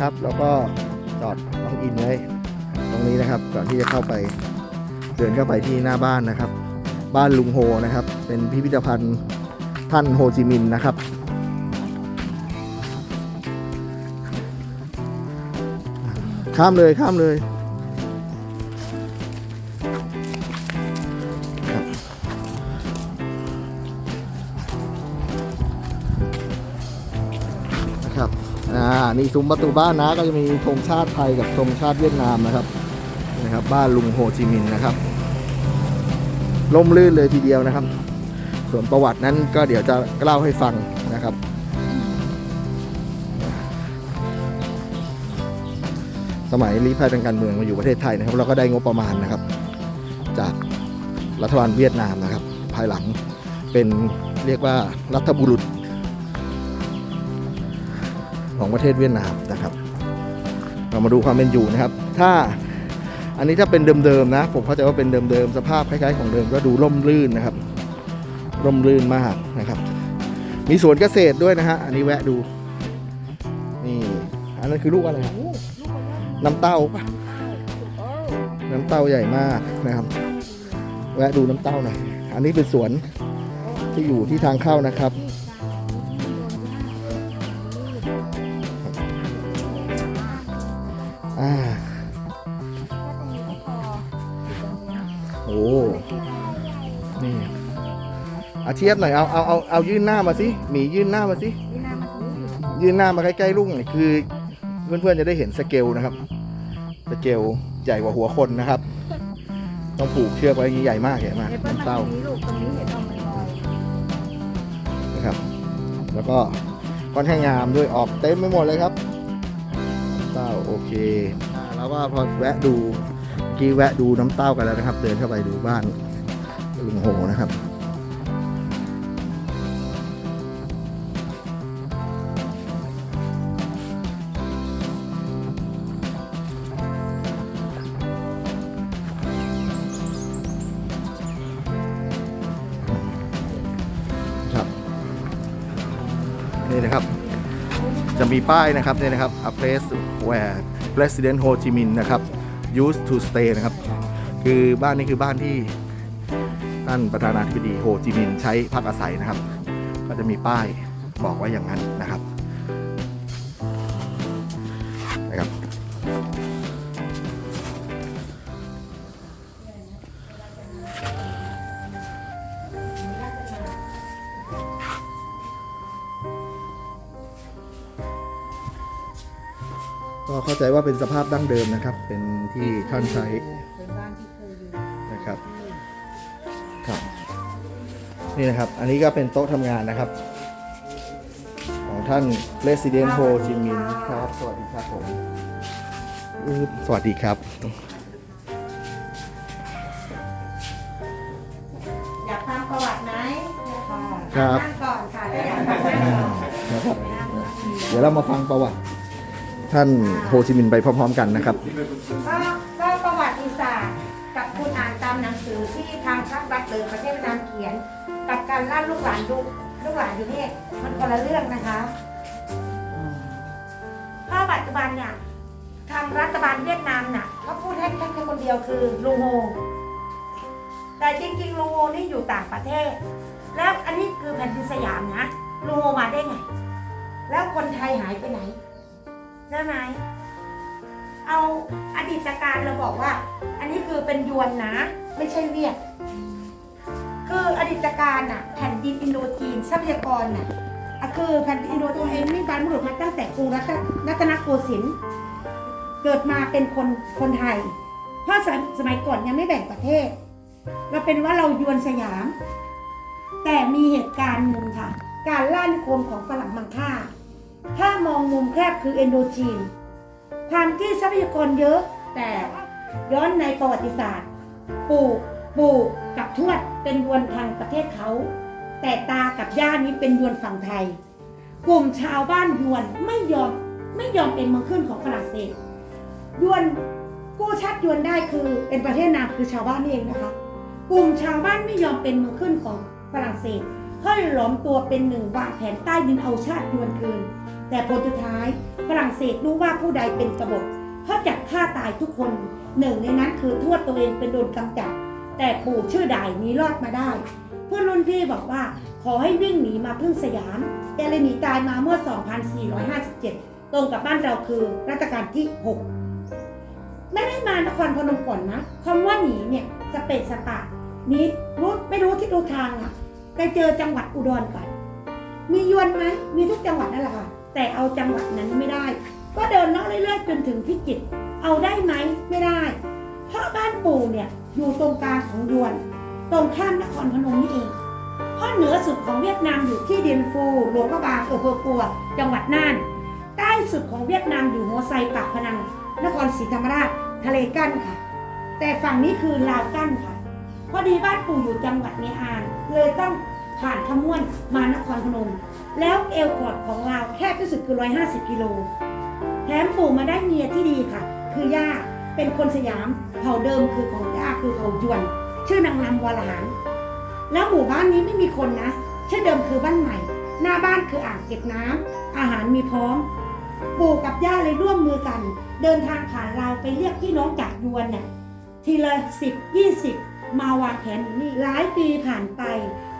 ครับ แล้วก็จอดน้องอินไว้ตรงนี้นะครับ ก่อนที่จะเข้าไปเดินเข้าไปที่หน้าบ้านนะครับ บ้านลุงโฮนะครับ เป็นพิพิธภัณฑ์ท่านโฮจิมินห์นะครับข้ามเลยข้ามเลย อ่านี่ซุ้มประตูบ้านนะก็จะมีธงชาติไทยกับธงชาติเวียดนามนะครับนะครับ บ้านลุงโฮจิมินห์นะครับล่มลื่นเลยทีเดียวนะครับ ส่วนประวัตินั้นก็เดี๋ยวจะเล่าให้ฟังนะครับสมัยรีภัยทางการเมืองมาอยู่ประเทศไทยนะครับ เราก็ได้งบประมาณนะครับ จากรัฐบาลเวียดนามนะครับ ภายหลังเป็นเรียกว่ารัฐบุรุษ ของประเทศเวียดนามนะครับ เรามาดูความเป็นอยู่นะครับ ถ้าอันนี้ถ้าเป็นเดิมๆนะ ผมเข้าใจว่าเป็นเดิมๆสภาพคล้ายๆของเดิมก็ดูร่มรื่นนะครับ ร่มรื่นมากนะครับ มีสวนเกษตรด้วยนะฮะอันนี้แวะดู นี่ อันนั้นคือลูกอะไรครับน้ำเต้าปะน้ำเต้าใหญ่มากนะครับ แวะดูน้ำเต้าหน่อยอันนี้เป็นสวนที่อยู่ที่ทางเข้านะครับ เทียบหน่อยเอาเอาเอาเอายื่นหน้ามาสิหมียื่นหน้ามาสิยื่นหน้ามาใกล้ๆลูกหน่อยคือ เพื่อนๆจะได้เห็นสเกลนะครับ สเกลใหญ่กว่าหัวคนนะครับ ต้องผูกเชือกไว้อย่างนี้ใหญ่มากใหญ่มากเห็นเปิ้ลน้ำมาเต้าตรงนี้ลูกตรงนี้เห็นตรงลอยนะครับ แล้วก็ค่อนข้างงามด้วยออกเต็มไปหมดเลยครับน้ำเต้าโอเคอ่าแล้วก็พอแวะดูเมื่อกี้แวะดูน้ำเต้ากันแล้วนะครับ เดินเข้าไปดูบ้านลุงโหนะครับครับ มีป้ายนะครับเนี่ยนะครับ a place where President Ho Chi Minh นะครับ used to stay นะครับ คือบ้านนี้คือบ้านที่ท่านประธานาธิบดีโฮจิมินห์ใช้พักอาศัยนะครับ ก็จะมีป้ายบอกไว้อย่างนั้นนะครับาใจว่าเป็นสภาพดั้งเดิมนะครับ เป็นที่ท่านใช้เป็นบ้านที่เคยอยู่นะครับครับ นี่นะครับ อันนี้ก็เป็นโต๊ะทำงานนะครับ ของท่าน President Ho Chi Minh ครับ สวัสดีครับผมอื้อสวัสดีครับอยากฟังประวัติไหมค่ะครับนั่งก่อนค่ะแล้วอยากฟังนั่งก่อนนะครับเดี๋ยวเรามาฟังประวัติ ท่านโฮจิมินห์ไปพร้อมๆกันนะครับ ก็ก็ประวัติศาสตร์กับคุณอ่านตามหนังสือที่ทางพรรครัฐหรือประเทศเวียดนามเขียน กับการล่าลูกหลานดูลูกหลานอยู่นี่มันคนละเรื่องนะคะเพราะปัจจุบันเนี่ยทางรัฐบาลเวียดนามน่ะเขาพูดให้แค่คนเดียวคือลุงโฮแต่จริงๆลุงโฮนี่อยู่ต่างประเทศ แล้วอันนี้คือแผ่นดินสยามนะลุงโฮมาได้ไง แล้วคนไทยหายไปไหน ใช่ไหม เอาอดีตการเราบอกว่า อันนี้คือเป็นยวนนะ ไม่ใช่เวียด คืออดีตการน่ะ แผ่นดินอินโดจีนทรัพยากรน่ะอะคือแผ่นดินอินโดจีนมีการบุรุษมาตั้งแต่กรุงรัตนนโกสินทร์เกิดมาเป็นคนคนไทย เพราะสมสมัยก่อนยังไม่แบ่งประเทศ เราเป็นว่าเรายวนสยาม แต่มีเหตุการณ์หนึ่งค่ะ การล่านิคมของฝรั่งมังค่า ถ้ามองมุมแคบคือเอนโดจีน ความที่ทรัพยากรเยอะ แต่ย้อนในประวัติศาสตร์ ปู่ปู่กับทวดเป็นยวนทางประเทศเขา แต่ตากับย่านี้เป็นยวนฝั่งไทย กลุ่มชาวบ้านยวนไม่ยอมไม่ยอมเป็นเมืองขึ้นของฝรั่งเศสยวนกู้ชาติยวนได้คือเป็นประเทศนามคือชาวบ้านนี่เองนะคะ กลุ่มชาวบ้านไม่ยอมเป็นเมืองขึ้นของฝรั่งเศสก็เลยหลอมตัวเป็นหนึ่งวางแผนใต้ดินเอาชาติยวนคืน แต่ผลสุดท้ายฝรั่งเศสรู้ว่าผู้ใดเป็นกบฏเขาจับฆ่าตายทุกคนหนึ่งในนั้นคือทวดตัวเองเป็นโดนกำจัด แต่ปู่ชื่อใดหนี้รอดมาได้ เพื่อนรุ่นพี่บอกว่าขอให้วิ่งหนีมาพึ่งสยามแกเลยหนีตายมาเมื่อ 2457 ตรงกับบ้านเราคือรัชกาลที่ 6 ไม่ได้มานครพนมก่อนนะคำว่าหนีเนี่ยสเปซสปะนี้รู้ไม่รู้ที่ดูทางอะไปเจอจังหวัดอุดรก่อน มียวนไหมมีทุกจังหวัดนั่นแหละค่ะ แต่เอาจังหวัดนั้นไม่ได้ ก็เดินเลาะเรื่อยๆจนถึงพิจิตรเอาได้ไหมไม่ได้ เพราะบ้านปู่เนี่ยอยู่ตรงกลางของยวน ตรงข้ามนครพนมนี่เองเพราะเหนือสุดของเวียดนามอยู่ที่เดียนฟูหลวงพระบางอำเภอปัว จังหวัดน่าน ใต้สุดของเวียดนามอยู่หัวไซปากพนัง นครศรีธรรมราชทะเลกั้นค่ะ แต่ฝั่งนี้คือลาวกั้นค่ะพอดีบ้านปู่อยู่จังหวัดเนียอานเลยต้องผ่านขมวนมานครพนม แล้วเอลคอร์ดของลาแคบที่สุดคือ 150 กิโล แถมปู่มาได้เมียที่ดีค่ะ คือย่าเป็นคนสยามเผ่าเดิมคือของย่าคือเผ่ายวน ชื่อนางลำวรหารแล้วหมู่บ้านนี้ไม่มีคนนะชื่อเดิมคือบ้านใหม่ หน้าบ้านคืออ่างเก็บน้ำอาหารมีพร้อม ปู่กับย่าเลยร่วมมือกัน เดินทางผ่านลาไปเรียกพี่น้องจากยวนเนี่ยทีละสิบยี่สิบมาวางแผนนี่หลายปีผ่านไป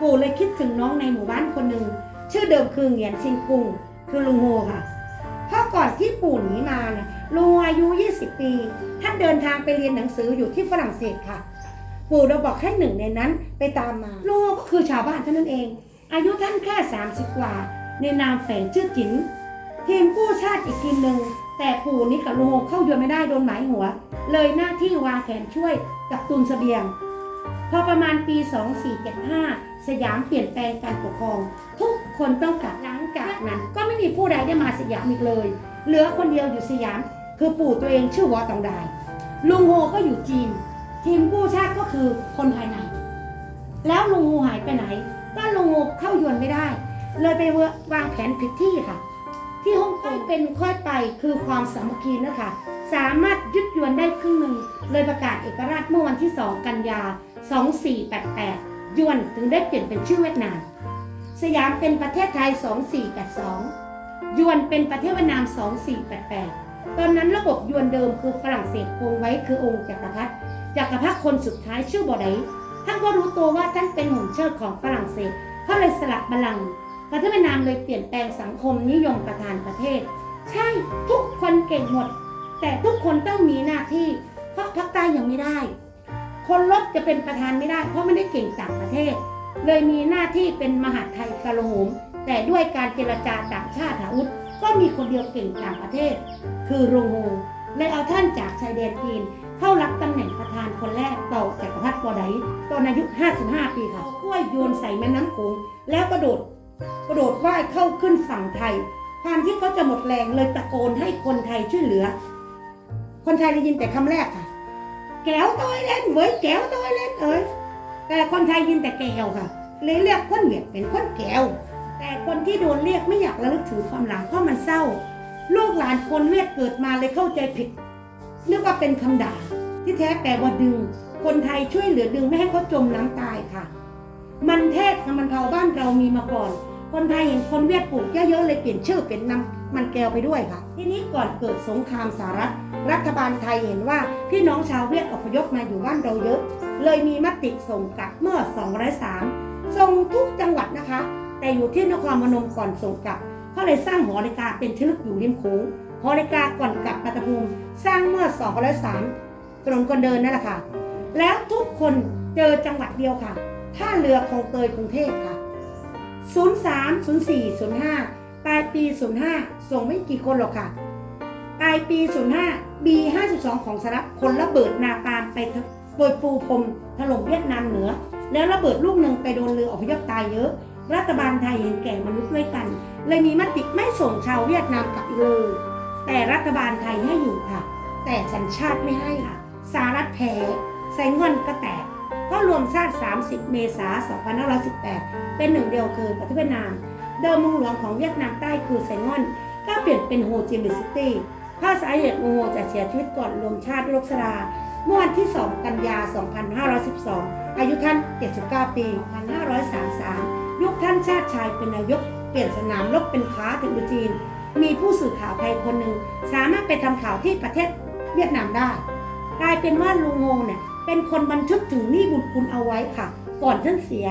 ปู่เลยคิดถึงน้องในหมู่บ้านคนหนึ่ง ชื่อเดิมคือเหงียนซิงกุง คือลุงโฮค่ะ เพราะก่อนที่ปู่หนีมาเนี่ยลุงอายุ 20 ปี ท่านเดินทางไปเรียนหนังสืออยู่ที่ฝรั่งเศสค่ะ ปู่เราบอกให้หนึ่งในนั้นไปตามมาลุงโฮก็คือชาวบ้านเท่านั้นเอง อายุท่านแค่ 30 กว่า ในนามแฝงชื่อจิ๋นทีมกู้ชาติอีกทีมหนึ่งแต่ปู่นี่กับลุงโฮเข้ายวนไม่ได้โดนหมายหัว เลยหน้าที่วางแผนช่วยกับตุนเสบียง พอประมาณปี 2475 สยามเปลี่ยนแปลงการปกครอง ทุกคนต้องกลับหลังจากนั้น ก็ไม่มีผู้ใดได้มาสยามอีกเลย เหลือคนเดียวอยู่สยาม คือปู่ตัวเองชื่อวอตองดายลุงโฮก็อยู่จีน ทีมกู้ชาติก็คือคนภายใน แล้วลุงโฮหายไปไหน ก็ลุงโฮเข้ายวนไม่ได้ เลยไปวางแผนผิดที่ค่ะ ที่ฮ่องกงเป็นค่อยไปคือความสามัคคีนะคะสามารถยึดยวนได้ครึ่งหนึ่ง เลยประกาศเอกราชเมื่อวันที่ 2 กันยา 2488 ยวนถึงได้เปลี่ยนเป็นชื่อเวียดนาม สยามเป็นประเทศไทย 2482 ยวนเป็นประเทศเวียดนาม 2488 ตอนนั้นระบบยวนเดิมคือฝรั่งเศสคงไว้คือองค์จักรพรรดิ จักรพรรดิคนสุดท้ายชื่อบอไดท่านก็รู้ตัวว่าท่านเป็นหุ่นเชิดของฝรั่งเศสเขาเลยสลับบัลลังก์ประเทศเวียดนามเลยเปลี่ยนแปลงสังคมนิยมประธานประเทศ ใช่ทุกคนเก่งหมด แต่ทุกคนต้องมีหน้าที่ เพราะภาคใต้ยังไม่ได้ คนลบจะเป็นประธานไม่ได้ เพราะไม่ได้เก่งต่างประเทศ เลยมีหน้าที่เป็นมหาไทยกะโหม แต่ด้วยการเจรจาต่างชาติหาวุธก็มีคนเดียวเก่งต่างประเทศ คือโรงโฮเลยเอาท่านจากชายแดนจีนเข้ารับตำแหน่งประธานคนแรกต่อจากรพรรดิบอไดตอนอายุ 55 ปีค่ะเอากล้วยโยนใส่แม่น้ำโขงแล้วกระโดดกระโดดว่ายเข้าขึ้นฝั่งไทยความที่เขาจะหมดแรงเลยตะโกนให้คนไทยช่วยเหลือ คนไทยได้ยินแต่คำแรกค่ะ ก้วตัวเล่นเว้ยแก้วตัวเล่นเอ้ยแต่คนไทยยินแต่แก้วค่ะเลยเรียกคนเวียดเป็นคนแก้ว แต่คนที่โดนเรียกไม่อยากระลึกถึงความหลังเพราะมันเศร้า ลูกหลานคนเวียดเกิดมาเลยเข้าใจผิดนึกว่าเป็นคำด่า ที่แท้แปลว่าดึง คนไทยช่วยเหลือดึงไม่ให้เขาจมน้ำตายค่ะ มันเทศกับมันเทาบ้านเรามีมาก่อน คนไทยเห็นคนเวียดปลูกเยอะๆเลยเปลี่ยนชื่อเป็นน้ำมันแก้วไปด้วยค่ะ ทีนี้ก่อนเกิดสงครามสหรัฐ รัฐบาลไทยเห็นว่าพี่น้องชาวเวียดอพยพมาอยู่บ้านเราเยอะ เลยมีมติส่งกลับเมื่อ 203 ส่งทุกจังหวัดนะคะ แต่อยู่ที่นครพนมก่อนส่งกลับเขาเลยสร้างหอนาฬิกาเป็นชลึกอยู่ริมโขงหอนาฬิกาก่อนกลับปัตตภูมิสร้างเมื่อ 203ถนนคนเดินนั่นแหละค่ะ แล้วทุกคนเจอจังหวัดเดียวค่ะท่าเรือคลองเตยกรุงเทพค่ะ 03 04 05 ปลายปี 05 ส่งไม่กี่คนหรอกค่ะ ปลายปี 05 B 52 ของสหรัฐคนระเบิดนาปามไปโดยปูพรมถล่มเวียดนามเหนือ แล้วระเบิดลูกหนึ่งไปโดนเรืออพยพตายเยอะ รัฐบาลไทยเห็นแก่มนุษย์ด้วยกัน เลยมีมติไม่ส่งชาวเวียดนามกลับเลย แต่รัฐบาลไทยให้อยู่ค่ะ แต่สัญชาติไม่ให้ค่ะสหรัฐแพ้ไซงอนก็แตกก็รวมชาติ 30 เมษายน 2518 เป็นหนึ่งเดียวคือประเทศเวียดนาม เดิมเมืองหลวงของเวียดนามใต้คือไซงอน ก็เปลี่ยนเป็นโฮจิมินห์ซิตี้ถ้าสาเหตุโมโฮจะเสียชีวิตก่อนรวมชาติด้วยโรคชราเมื่อวันที่ 2 กันยา 2512 อายุท่าน 79 ปี 2533ยุคท่านชาติชายเป็นนายก เปลี่ยนสนามรบเป็นค้าถึงจีน มีผู้สื่อข่าวไทยคนหนึ่ง สามารถไปทำข่าวที่ประเทศเวียดนามได้ กลายเป็นว่าลุงงงเนี่ย เป็นคนบันทึกถึงหนี้บุญคุณเอาไว้ค่ะ ก่อนท่านเสีย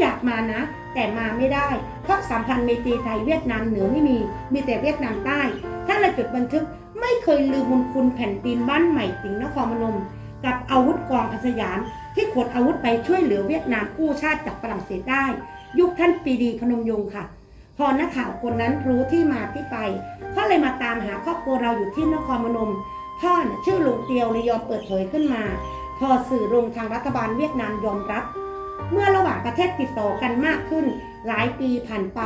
อยากมานะ แต่มาไม่ได้ เพราะสัมพันธ์เมตรีไทยเวียดนามเหนือไม่มี มีแต่เวียดนามใต้ท่านเลยจดบันทึกไม่เคยลืมบุญคุณแผ่นดินบ้านใหม่ติงนครพนม กับอาวุธกองพัสยาม ที่ขนอาวุธไปช่วยเหลือเวียดนามกู้ชาติจากฝรั่งเศสได้ ยุคท่านปรีดีพนมยงค์ค่ะ พอนักข่าวคนนั้นรู้ที่มาที่ไปเขาเลยมาตามหาครอบครัวเราอยู่ที่นครพนมพ่อชื่อลุงเตียวเลยยอมเปิดเผยขึ้นมา พอสื่อลงทางรัฐบาลเวียดนามยอมรับ เมื่อระหว่างประเทศติดต่อกันมากขึ้น หลายปีผ่านไป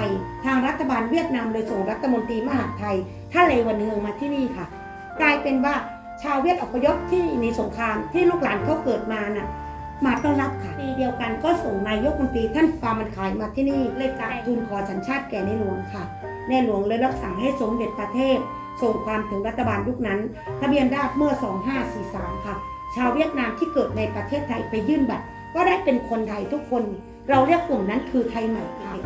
ทางรัฐบาลเวียดนามเลยส่งรัฐมนตรีมหาดไทยท่านเลวันเฮืองมาที่นี่ค่ะ กลายเป็นว่าชาวเวียดอพยพที่หนีสงครามที่ลูกหลานเขาเกิดมาน่ะมาต้อนรับค่ะปีเดียวกันก็ส่งนายกมนตรีท่านปามันขายมาที่นี่เลยการทูลขอสัญชาติแก่ในหลวงค่ะ ในหลวงเลยรับสั่งให้สมเด็จประเทศ ส่งความถึงรัฐบาลยุคนั้น ทะเบียนราษเมื่อ 2543 ค่ะ ชาวเวียดนามที่เกิดในประเทศไทยไปยื่นบัตร ก็ได้เป็นคนไทยทุกคน เราเรียกกลุ่มนั้นคือไทยใหม่ไทย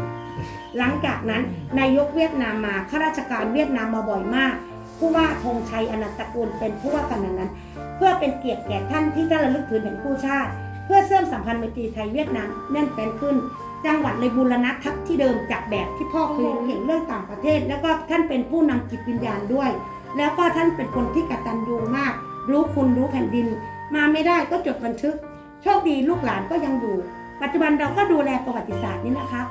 หลังจากนั้นนายกเวียดนามมาข้าราชการเวียดนามมาบ่อยมากผู้ว่าธงชัยอนันตกุลเป็นผู้ว่าขณะนั้น เพื่อเป็นเกียรติแก่ท่านที่ท่านระลึกถึงแห่งผู้ชาติ เพื่อเสริมสัมพันธ์ไมตรีไทยเวียดนามแน่นแฟ้นขึ้น จังหวัดเลยบูรณะทัพที่เดิมจากแบบที่พ่อเคยเห็นเรื่องต่างประเทศ แล้วก็ท่านเป็นผู้นำจิตวิญญาณด้วย แล้วก็ท่านเป็นคนที่กตัญญูมาก รู้คุณรู้แผ่นดิน มาไม่ได้ก็จดบันทึก ชคดีลูกหลานก็ยังอยู่ ปัจจุบันเราก็ดูแลประวัติศาสตร์นี้นะคะ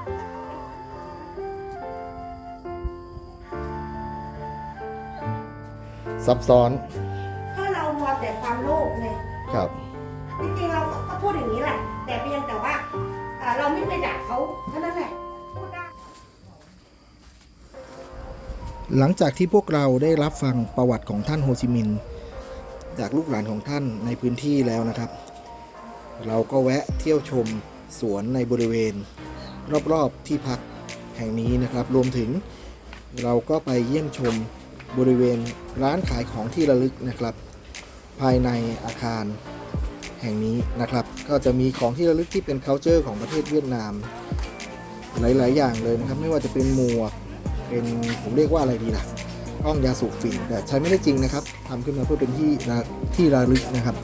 ซับซ้อนถ้าเรามัวแต่ความโลภไงครับจริงๆเราก็พูดอย่างนี้แหละ แต่เพียงแต่ว่าเอ่อเราไม่ไปด่าเขาเท่านั้นแหละพูดได้หลังจากที่พวกเราได้รับฟังประวัติของท่านโฮจิมินห์จากลูกหลานของท่านในพื้นที่แล้วนะครับ เราก็แวะเที่ยวชมสวนในบริเวณ รอบๆที่พักแห่งนี้นะครับ รวมถึงเราก็ไปเยี่ยมชมบริเวณร้านขายของที่ระลึกนะครับ ภายในอาคารแห่งนี้นะครับ ก็จะมีของที่ระลึกที่เป็น c u เจอร์ของประเทศเวียดนาม หลาย ๆ อย่างเลยนะครับ ไม่ว่าจะเป็นหมวกเป็นผมเรียกว่าอะไรดีล่ะกล้องยาสูบฝิ่นแต่ใช้ไม่ได้จริงนะครับทำขึ้นมาเพื่อเป็นที่ที่ระลึกนะครับ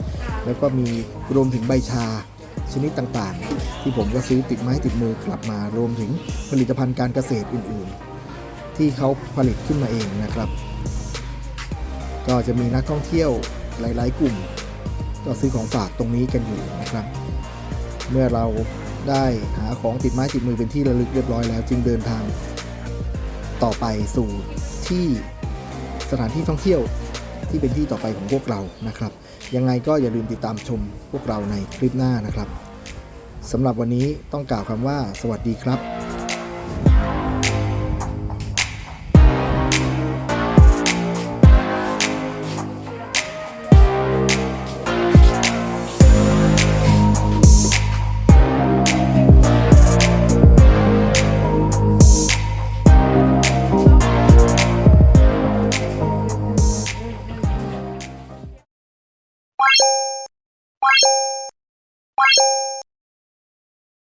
แล้วก็มีรวมถึงใบชาชนิดต่างๆ ที่ผมก็ซื้อติดไม้ติดมือกลับมารวมถึงผลิตภัณฑ์การเกษตรอื่นๆ ที่เขาผลิตขึ้นมาเองนะครับ ก็จะมีนักท่องเที่ยวหลาย ๆ กลุ่ม ก็ซื้อของฝากตรงนี้กันอยู่นะครับ เมื่อเราได้หาของติดไม้ติดมือเป็นที่ระลึกเรียบร้อยแล้วจึงเดินทาง ต่อไปสู่ที่สถานที่ท่องเที่ยวที่เป็นที่ต่อไปของพวกเรานะครับ ยังไงก็อย่าลืมติดตามชมพวกเราในคลิปหน้านะครับสำหรับวันนี้ต้องกล่าวคำว่า สวัสดีครับ